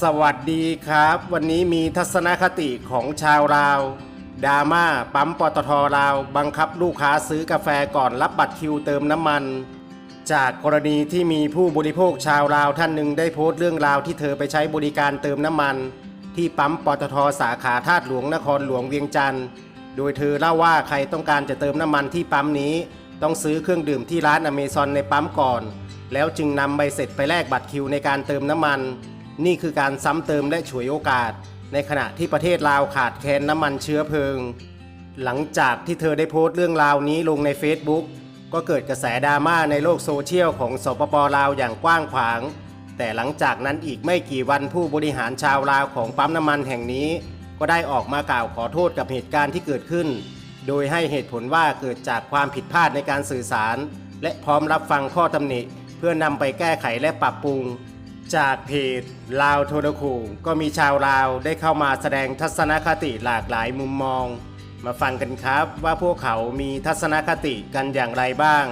สวัสดีครับ วันนี้มีทัศนคติของชาวลาวดราม่าปั๊มปตทลาว บังคับลูกค้าซื้อกาแฟก่อนรับบัตรคิวเติมน้ำมัน จากกรณีที่มีผู้บริโภคชาวลาวท่านหนึ่งได้โพสต์เรื่องราวที่เธอไปใช้บริการเติมน้ำมัน ที่ปั๊มปตทสาขาธาตุหลวงนครหลวงเวียงจันทร์โดยเธอเล่าว่าใครต้องการจะเติมน้ำมันที่ปั๊มนี้ ต้องซื้อเครื่องดื่มที่ร้านอเมซอนในปั๊มก่อน แล้วจึงนำใบเสร็จไปแลกบัตรคิวในการเติมน้ำมัน นี่คือการซ้ำเติมและฉวยโอกาส ในขณะที่ประเทศลาวขาดแคลนน้ำมันเชื้อเพลิง หลังจากที่เธอได้โพสต์เรื่องราวนี้ลงใน Facebook ก็เกิดกระแสดราม่าในโลกโซเชียลของสปปลาวอย่างกว้างขวาง แต่หลังจากนั้นอีกไม่กี่วันผู้บริหารชาวลาวของปั๊มน้ำมันแห่งนี้ ก็ได้ออกมากล่าวขอโทษกับเหตุการณ์ที่เกิดขึ้น โดยให้เหตุผลว่าเกิดจากความผิดพลาดในการสื่อสาร และพร้อมรับฟังข้อตำหนิ เพื่อนำไปแก้ไขและปรับปรุง จากเพจลาวโทรคูก็มีชาวลาวได้เข้ามาแสดงทัศนคติหลากหลายมุมมอง มาฟังกันครับว่าพวกเขามีทัศนคติกันอย่างไรบ้าง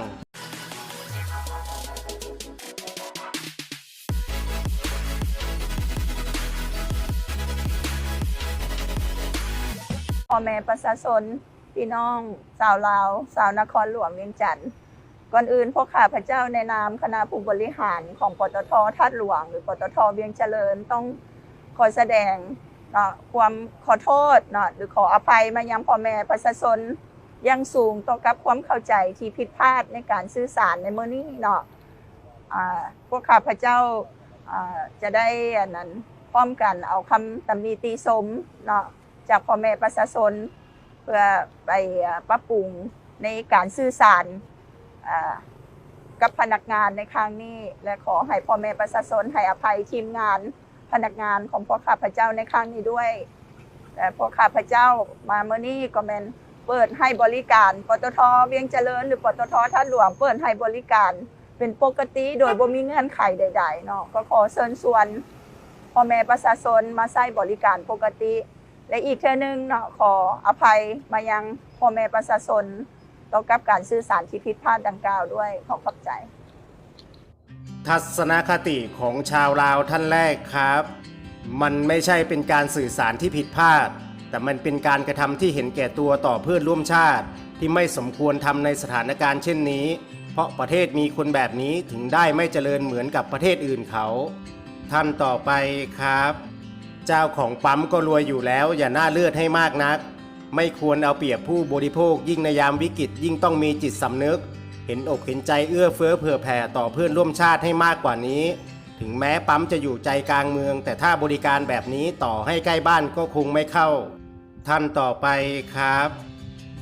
พ่อแม่ประชาชนพี่น้องสาวลาว สาวนครหลวงเวียงจันทร์ ก่อนอื่นพวกข้าพเจ้าในนามคณะผู้บริหารของปตททัดหลวง หรือปตทเวียงเจริญต้องขอแสดงเนาะความขอโทษเนาะหรือขออภัยมายังพ่อแม่ประชาชนยังสูงต่อกับความเข้าใจที่ผิดพลาดในการสื่อสารในเมื่อนี้เนาะพวกข้าพเจ้าจะได้อันนั้นพร้อมกันเอาคำตำหนิตีสมเนาะจากพ่อแม่ประชาชนเพื่อไปปรับปรุงในการสื่อสาร กับพนักงานในครั้งนี้ และขอให้พ่อแม่ประชาชนให้อภัยทีมงานพนักงานของพวกข้าพเจ้าในครั้งนี้ด้วย แต่พวกข้าพเจ้ามาเมื่อนี้ก็แมนเปิดให้บริการปตทเวียงเจริญ หรือปตทท่าหลวงเปิดให้บริการเป็นปกติโดยบ่มีเงื่อนไขใด ๆ เนาะก็ขอเชิญชวนพ่อแม่ประชาชนมาใช้บริการปกติ และอีกเทื่อนึงเนาะขออภัยมายังพ่อแม่ประชาชน ต่อกับการสื่อสารที่ผิดพลาดดังกล่าวด้วยขอขอบใจ ทัศนคติของชาวลาวท่านแรกครับ มันไม่ใช่เป็นการสื่อสารที่ผิดพลาด แต่มันเป็นการกระทำที่เห็นแก่ตัวต่อเพื่อนร่วมชาติ ที่ไม่สมควรทำในสถานการณ์เช่นนี้ เพราะประเทศมีคนแบบนี้ถึงได้ไม่เจริญเหมือนกับประเทศอื่นเขาท่านต่อไปครับ เจ้าของปั๊มก็รวยอยู่แล้ว อย่าหน้าเลือดให้มากนัก ไม่ควรเอาเปรียบผู้บริโภคยิ่งในยามวิกฤตยิ่งต้องมีจิตสำนึก เห็นอกเห็นใจเอื้อเฟื้อเผื่อแผ่ต่อเพื่อนร่วมชาติให้มากกว่านี้ ถึงแม้ปั๊มจะอยู่ใจกลางเมือง แต่ถ้าบริการแบบนี้ต่อให้ใกล้บ้านก็คงไม่เข้า ท่านต่อไปครับ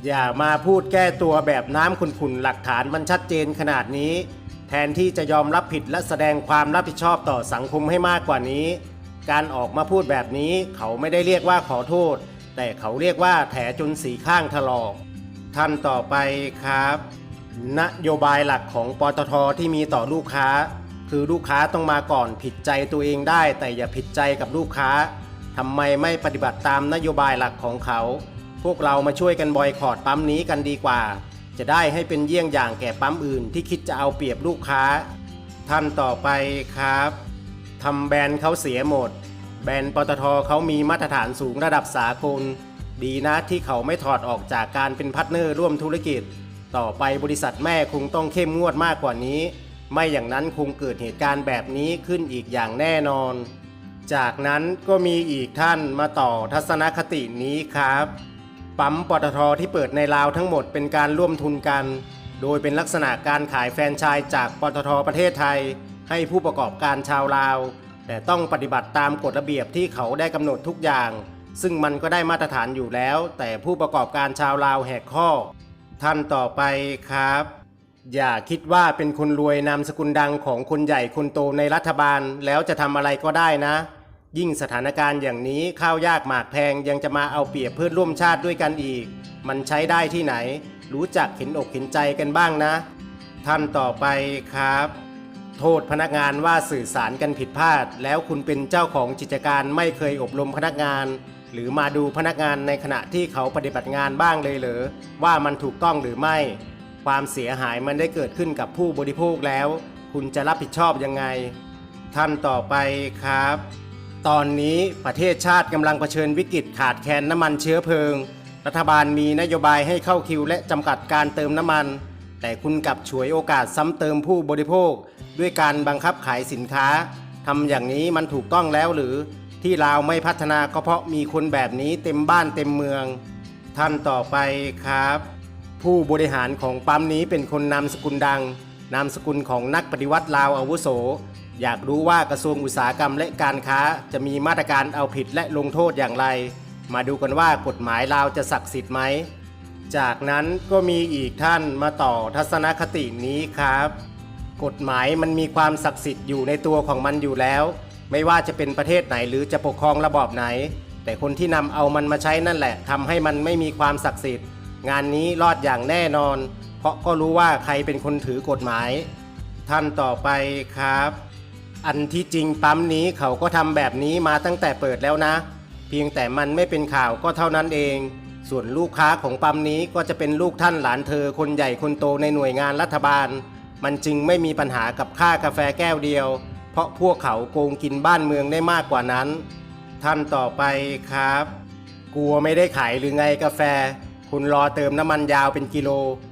อย่ามาพูดแก้ตัวแบบน้ำขุ่นๆหลักฐานมันชัดเจนขนาดนี้ แทนที่จะยอมรับผิดและแสดงความรับผิดชอบต่อสังคมให้มากกว่านี้ การออกมาพูดแบบนี้เขาไม่ได้เรียกว่าขอโทษ แต่เขาเรียกว่าแถจนสีข้างถลอกท่านต่อไปครับ นโยบายหลักของปตทที่มีต่อลูกค้า คือลูกค้าต้องมาก่อนผิดใจตัวเองได้ แต่อย่าผิดใจกับลูกค้าทำไมไม่ปฏิบัติตามนโยบายหลักของเขา พวกเรามาช่วยกันบอยคอรดปั๊มนี้กันดีกว่า จะได้ให้เป็นเยี่ยงอย่างแก่ปั๊มอื่นที่คิดจะเอาเปรียบลูกค้า ท่านต่อไปครับทำแบรนด์เขาเสียหมด แบรนด์ปตทเขามีมาตรฐานสูงระดับสากล ดีนะที่เขาไม่ถอดออกจากการเป็นพาร์ทเนอร์ร่วมธุรกิจ ต่อไปบริษัทแม่คงต้องเข้มงวดมากกว่านี้ ไม่อย่างนั้นคงเกิดเหตุการณ์แบบนี้ขึ้นอีกอย่างแน่นอน จากนั้นก็มีอีกท่านมาต่อทัศนคตินี้ครับปั๊มปตทที่เปิดในลาวทั้งหมดเป็นการร่วมทุนกัน โดยเป็นลักษณะการขายแฟรนไชส์จากปตทประเทศไทย ให้ผู้ประกอบการชาวลาว แต่ต้องปฏิบัติตามกฎระเบียบที่เขาได้กำหนดทุกอย่าง ซึ่งมันก็ได้มาตรฐานอยู่แล้ว แต่ผู้ประกอบการชาวลาวแหกข้อ ท่านต่อไปครับ อย่าคิดว่าเป็นคนรวยนามสกุลดังของคนใหญ่คนโตในรัฐบาลแล้วจะทำอะไรก็ได้นะ ยิ่งสถานการณ์อย่างนี้ข้าวยากหมากแพงยังจะมาเอาเปรียบเพื่อนร่วมชาติด้วยกันอีก มันใช้ได้ที่ไหน รู้จักเห็นอกเห็นใจกันบ้างนะ ท่านต่อไปครับ โทษพนักงานว่าสื่อสารกันผิดพลาด แล้วคุณเป็นเจ้าของกิจการไม่เคยอบรมพนักงาน หรือมาดูพนักงานในขณะที่เขาปฏิบัติงานบ้างเลยเหรอว่ามันถูกต้องหรือไม่ ความเสียหายมันได้เกิดขึ้นกับผู้บริโภคแล้ว คุณจะรับผิดชอบยังไง ท่านต่อไปครับ ตอนนี้ประเทศชาติกำลังเผชิญวิกฤตขาดแคลนน้ำมันเชื้อเพลิง รัฐบาลมีนโยบายให้เข้าคิวและจำกัดการเติมน้ำมัน แต่คุณกลับฉวยโอกาสซ้ำเติมผู้บริโภค ด้วยการบังคับขายสินค้าทำอย่างนี้มันถูกต้องแล้วหรือ ที่ลาวไม่พัฒนาก็เพราะมีคนแบบนี้เต็มบ้านเต็มเมือง ท่านต่อไปครับ ผู้บริหารของปั๊มนี้เป็นคนนามสกุลดัง นามสกุลของนักปฏิวัติลาวอาวุโส อยากรู้ว่ากระทรวงอุตสาหกรรมและการค้าจะมีมาตรการเอาผิดและลงโทษอย่างไร มาดูกันว่ากฎหมายลาวจะศักดิ์สิทธิ์ไหม จากนั้นก็มีอีกท่านมาต่อทัศนคตินี้ครับ กฎหมายมันมีความศักดิ์สิทธิ์อยู่ในตัวของมันอยู่แล้ว ไม่ว่าจะเป็นประเทศไหนหรือจะปกครองระบอบไหน แต่คนที่นำเอามันมาใช้นั่นแหละทำให้มันไม่มีความศักดิ์สิทธิ์ งานนี้รอดอย่างแน่นอน เพราะก็รู้ว่าใครเป็นคนถือกฎหมาย ท่านต่อไปครับ อันที่จริงปั๊มนี้เขาก็ทำแบบนี้มาตั้งแต่เปิดแล้วนะ เพียงแต่มันไม่เป็นข่าวก็เท่านั้นเอง ส่วนลูกค้าของปั๊มนี้ก็จะเป็นลูกท่านหลานเธอคนใหญ่คนโตในหน่วยงานรัฐบาล มันจึงไม่มีปัญหากับค่ากาแฟแก้วเดียว เพราะพวกเขาโกงกินบ้านเมืองได้มากกว่านั้น ท่านต่อไปครับ กลัวไม่ได้ขายหรือไงกาแฟ คุณรอเติมน้ำมันยาวเป็นกิโล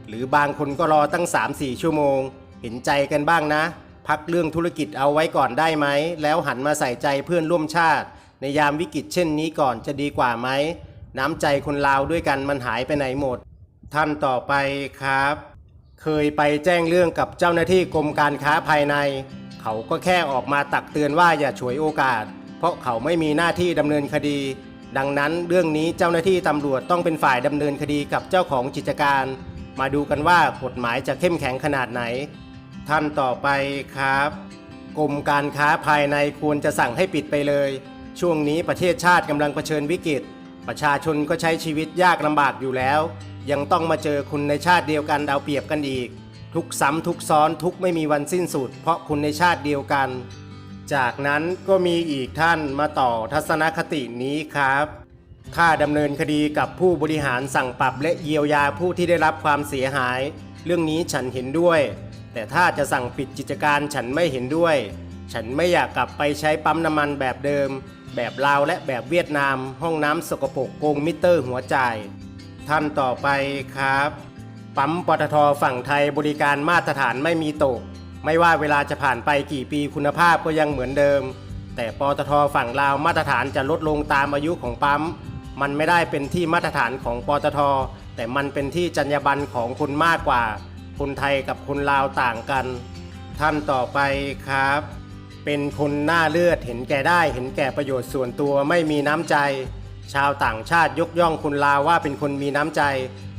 หรือบางคนก็รอตั้ง 3-4 ชั่วโมง เห็นใจกันบ้างนะ พักเรื่องธุรกิจเอาไว้ก่อนได้ไหม แล้วหันมาใส่ใจเพื่อนร่วมชาติ ในยามวิกฤตเช่นนี้ก่อนจะดีกว่าไหม น้ำใจคนลาวด้วยกันมันหายไปไหนหมด ท่านต่อไปครับ เคยไปแจ้งเรื่องกับเจ้าหน้าที่กรมการค้าภายใน เขาก็แค่ออกมาตักเตือนว่าอย่าฉวยโอกาส เพราะเขาไม่มีหน้าที่ดำเนินคดี ดังนั้นเรื่องนี้เจ้าหน้าที่ตำรวจต้องเป็นฝ่ายดำเนินคดีกับเจ้าของกิจการ มาดูกันว่ากฎหมายจะเข้มแข็งขนาดไหน ท่านต่อไปครับกรมการค้าภายในควรจะสั่งให้ปิดไปเลย ช่วงนี้ประเทศชาติกำลังเผชิญวิกฤต ประชาชนก็ใช้ชีวิตยากลำบากอยู่แล้ว ยังต้องมาเจอคนในชาติเดียวกันเอาเปรียบกันอีก ทุกซ้ำทุกซ้อนทุกไม่มีวันสิ้นสุด เพราะคนในชาติเดียวกัน จากนั้นก็มีอีกท่านมาต่อทัศนคตินี้ครับถ้าดำเนินคดีกับผู้บริหารสั่งปรับและเยียวยาผู้ที่ได้รับความเสียหาย เรื่องนี้ฉันเห็นด้วย แต่ถ้าจะสั่งปิดกิจการฉันไม่เห็นด้วย ฉันไม่อยากกลับไปใช้ปั๊มน้ำมันแบบเดิม แบบลาวและแบบเวียดนาม ห้องน้ำสกปรกโกงมิเตอร์หัวจ่าย ท่านต่อไปครับ ปั๊มปตทฝั่งไทยบริการมาตรฐานไม่มีตก ไม่ว่าเวลาจะผ่านไปกี่ปีคุณภาพก็ยังเหมือนเดิม แต่ปตทฝั่งลาวมาตรฐานจะลดลงตามอายุของปั๊ม มันไม่ได้เป็นที่มาตรฐานของปตท แต่มันเป็นที่จรรยาบรรณของคนมากกว่า คนไทยกับคนลาวต่างกัน ท่านต่อไปครับ เป็นคนหน้าเลือดเห็นแก่ได้เห็นแก่ประโยชน์ส่วนตัวไม่มีน้ำใจ ชาวต่างชาติยกย่องคนลาวว่าเป็นคนมีน้ำใจ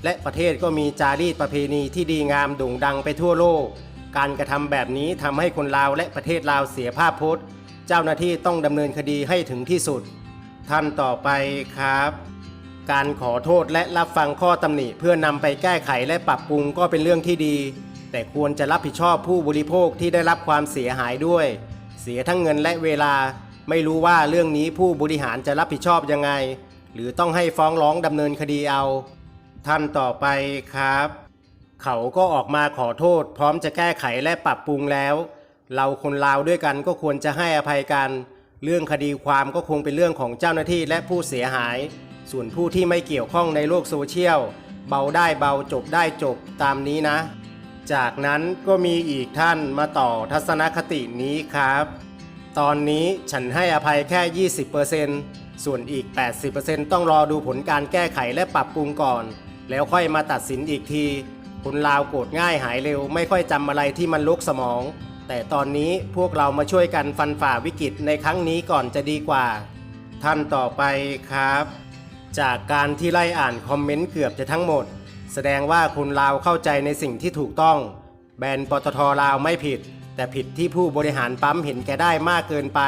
และประเทศก็มีจารีตประเพณีที่ดีงามโด่งดังไปทั่วโลก การกระทำแบบนี้ทำให้คนลาวและประเทศลาวเสียภาพพจน์ เจ้าหน้าที่ต้องดำเนินคดีให้ถึงที่สุดท่านต่อไปครับ การขอโทษและรับฟังข้อตำหนิเพื่อนำไปแก้ไขและปรับปรุงก็เป็นเรื่องที่ดี แต่ควรจะรับผิดชอบผู้บริโภคที่ได้รับความเสียหายด้วย เสียทั้งเงินและเวลา ไม่รู้ว่าเรื่องนี้ผู้บริหารจะรับผิดชอบยังไง หรือต้องให้ฟ้องร้องดำเนินคดีเอา ท่านต่อไปครับ เขาก็ออกมาขอโทษ พร้อมจะแก้ไขและปรับปรุงแล้ว เราคนลาวด้วยกันก็ควรจะให้อภัยกัน เรื่องคดีความก็คงเป็นเรื่องของเจ้าหน้าที่และผู้เสียหาย ส่วนผู้ที่ไม่เกี่ยวข้องในโลกโซเชียลเบาได้เบาจบได้จบตามนี้นะ จากนั้นก็มีอีกท่านมาต่อทัศนคตินี้ครับ ตอนนี้ฉันให้อภัยแค่ 20%ส่วนอีก 80%ต้องรอดูผลการแก้ไขและปรับปรุงก่อน แล้วค่อยมาตัดสินอีกที คนลาวโกรธง่ายหายเร็ว ไม่ค่อยจำอะไรที่มันลุกสมอง แต่ตอนนี้พวกเรามาช่วยกันฟันฝ่าวิกฤตในครั้งนี้ก่อนจะดีกว่า ท่านต่อไปครับ จากการที่ไล่อ่านคอมเมนต์เกือบจะทั้งหมด แสดงว่าคนลาวเข้าใจในสิ่งที่ถูกต้อง แบรนด์ปตทลาวไม่ผิด แต่ผิดที่ผู้บริหารปั๊มเห็นแก่ได้มากเกินไป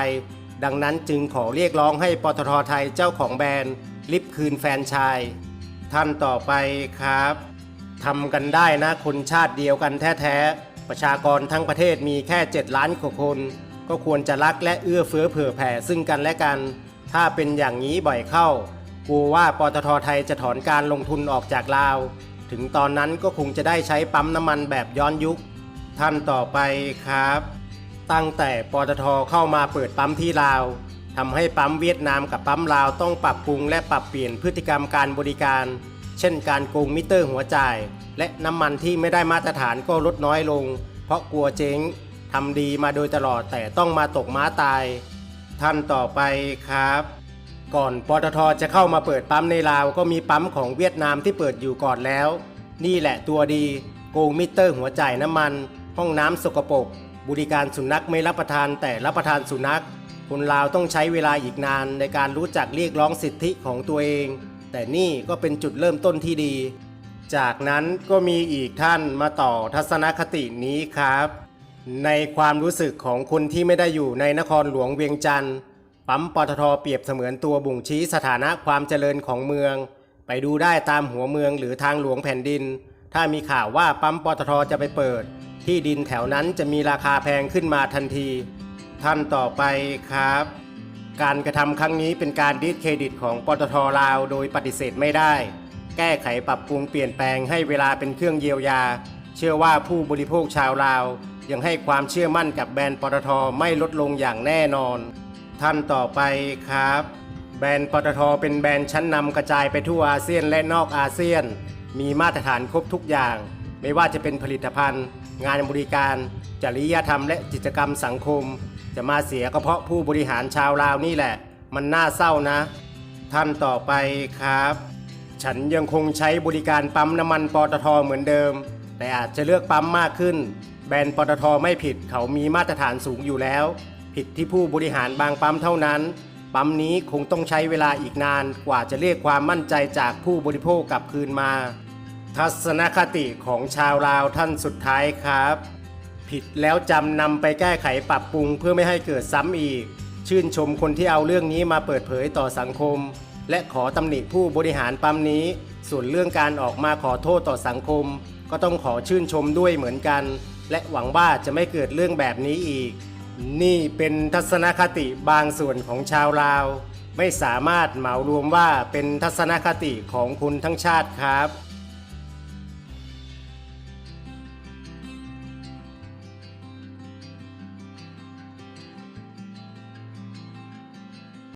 ดังนั้นจึงขอเรียกร้องให้ปตทไทยเจ้าของแบรนด์ริบคืนแฟนชายท่านต่อไปครับทำกันได้นะคนชาติเดียวกันแท้ๆ ประชากรทั้งประเทศมีแค่ 7 ล้านกว่าคน ก็ควรจะรักและเอื้อเฟื้อเผื่อแผ่ซึ่งกันและกัน ถ้าเป็นอย่างนี้บ่อยเข้ากลัวว่าปตทไทยจะถอนการลงทุนออกจากลาว ถึงตอนนั้นก็คงจะได้ใช้ปั๊มน้ำมันแบบย้อนยุค ท่านต่อไปครับ ตั้งแต่ปตทเข้ามาเปิดปั๊มที่ลาวทำให้ปั๊มเวียดนามกับปั๊มลาวต้องปรับปรุงและปรับเปลี่ยนพฤติกรรมการบริการ เช่นการโกงมิเตอร์หัวจ่าย และน้ำมันที่ไม่ได้มาตรฐานก็ลดน้อยลง เพราะกลัวเจ๊งทำดีมาโดยตลอดแต่ต้องมาตกม้าตาย ท่านต่อไปครับ ก่อนปตทจะเข้ามาเปิดปั๊มในลาวก็มีปั๊มของเวียดนามที่เปิดอยู่ก่อนแล้ว นี่แหละตัวดีโกงมิเตอร์หัวจ่ายน้ำมัน ห้องน้ำสกปรกบริการสุนัขไม่รับประทานแต่รับประทานสุนัข คนลาวต้องใช้เวลาอีกนานในการรู้จักเรียกร้องสิทธิของตัวเอง แต่นี่ก็เป็นจุดเริ่มต้นที่ดี จากนั้นก็มีอีกท่านมาต่อทัศนคตินี้ครับ ในความรู้สึกของคนที่ไม่ได้อยู่ในนครหลวงเวียงจันทร์ ปั๊มปตทเปรียบเสมือนตัวบ่งชี้สถานะความเจริญของเมือง ไปดูได้ตามหัวเมืองหรือทางหลวงแผ่นดิน ถ้ามีข่าวว่าปั๊มปตทจะไปเปิด ที่ดินแถวนั้นจะมีราคาแพงขึ้นมาทันที ท่านต่อไปครับ การกระทำครั้งนี้เป็นการดิสเครดิตของปตทลาวโดยปฏิเสธไม่ได้ แก้ไขปรับปรุงเปลี่ยนแปลงให้เวลาเป็นเครื่องเยียวยา เชื่อว่าผู้บริโภคชาวลาว ยังให้ความเชื่อมั่นกับแบรนด์ปตทไม่ลดลงอย่างแน่นอน ท่านต่อไปครับ แบรนด์ปตทเป็นแบรนด์ชั้นนำกระจายไปทั่วอาเซียนและนอกอาเซียน มีมาตรฐานครบทุกอย่าง ไม่ว่าจะเป็นผลิตภัณฑ์ งานบริการ จริยธรรมและกิจกรรมสังคม จะมาเสียก็เพราะผู้บริหารชาวลาวนี่แหละ มันน่าเศร้านะ ท่านต่อไปครับ ฉันยังคงใช้บริการปั๊มน้ำมันปตทเหมือนเดิม แต่อาจจะเลือกปั๊มมากขึ้น แบรนด์ปตทไม่ผิดเขามีมาตรฐานสูงอยู่แล้ว ผิดที่ผู้บริหารบางปั๊มเท่านั้น ปั๊มนี้คงต้องใช้เวลาอีกนานกว่าจะเรียกความมั่นใจจากผู้บริโภคกลับคืนมา ทัศนคติของชาวลาวท่านสุดท้ายครับ ผิดแล้วจำนำไปแก้ไขปรับปรุงเพื่อไม่ให้เกิดซ้ำอีก ชื่นชมคนที่เอาเรื่องนี้มาเปิดเผยต่อสังคม และขอตำหนิผู้บริหารปั๊มนี้ ส่วนเรื่องการออกมาขอโทษต่อสังคม ก็ต้องขอชื่นชมด้วยเหมือนกัน และหวังว่าจะไม่เกิดเรื่องแบบนี้อีก นี่เป็นทัศนคติบางส่วนของชาวลาว ไม่สามารถเหมารวมว่าเป็นทัศนคติของคุณทั้งชาติครับ